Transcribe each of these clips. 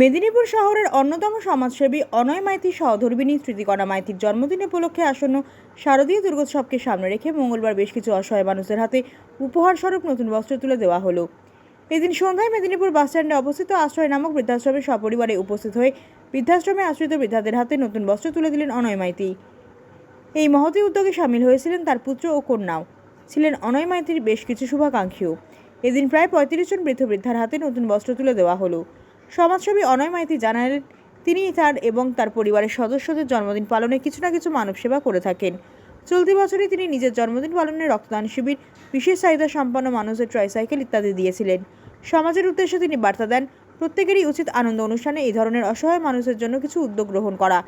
মেদিনীপুর শহরের অন্যতম সমাজসেবী অনয় মাইতি সহধর্মিনী স্মৃতিকণা মাইতির জন্মদিন উপলক্ষে আসন্ন শারদীয় দুর্গোৎসবকে সামনে রেখে মঙ্গলবার বেশ কিছু অসহায় মানুষের হাতে উপহার স্বরূপ নতুন বস্ত্র তুলে দেওয়া হলো। এদিন সন্ধ্যায় মেদিনীপুর বাসস্ট্যান্ডে অবস্থিত আশ্রয় নামক বৃদ্ধাশ্রমে সপরিবারে উপস্থিত হয়ে বৃদ্ধাশ্রমে আশ্রিত বৃদ্ধাদের হাতে নতুন বস্ত্র তুলে দিলেন অনয় মাইতি। এই মহতী উদ্যোগে সামিল হয়েছিলেন তার পুত্র ও কন্যাও ছিলেন অনয় মাইতির বেশ কিছু শুভাকাঙ্ক্ষীও। এদিন প্রায় পঁয়ত্রিশ জন বৃদ্ধ বৃদ্ধার হাতে নতুন বস্ত্র তুলে দেওয়া হলো। সমাজসেবী অনয় মাইতি জানালেন, তিনি তার এবং তার পরিবারের সদস্যদের জন্মদিন পালনে কিছু না কিছু মানব সেবা করে থাকেন। চলতি বছরে তিনি নিজের জন্মদিন পালনে রক্তদান শিবির, বিশেষ চাহিদা সম্পন্ন মানুষের ট্রাইসাইকেল ইত্যাদি দিয়েছিলেন। সমাজের উদ্দেশ্যে তিনি বার্তা দেন, প্রত্যেকেরই উচিত আনন্দ অনুষ্ঠানে এই ধরনের অসহায় মানুষের জন্য কিছু উদ্যোগ গ্রহণ করা।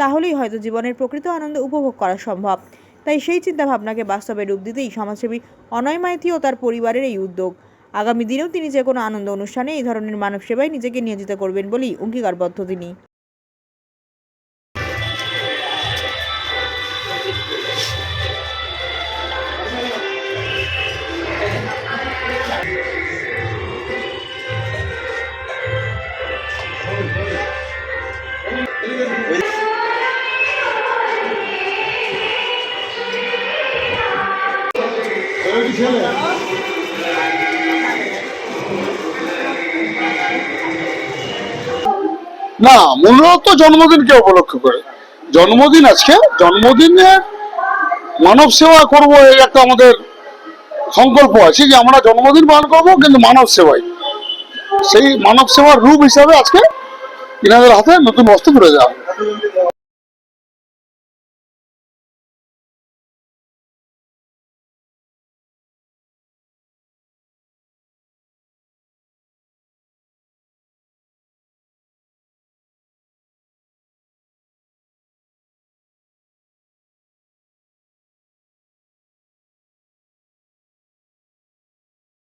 তাহলেই হয়তো জীবনের প্রকৃত আনন্দ উপভোগ করা সম্ভব। তাই সেই চিন্তাভাবনাকে বাস্তবে রূপ দিতেই সমাজসেবী অনয় মাইতি ও তার পরিবারের এই উদ্যোগ। আগামী দিনেও তিনি যে কোনো আনন্দ অনুষ্ঠানে এই ধরনের মানব সেবায় নিজেকে নিয়োজিত করবেন বলেই অঙ্গীকারবদ্ধ তিনি। না, মূলত জন্মদিনকে উপলক্ষ করে? জন্মদিন আজকে? জন্মদিনে মানব সেবা করব এই একটা আমাদের সংকল্প আছে যে আমরা জন্মদিন পালন করব, কিন্তু মানব সেবাই। সেই মানব সেবার রূপ হিসাবে আজকে ইনাদের হাতে নতুন বস্ত্র তুলে হবে।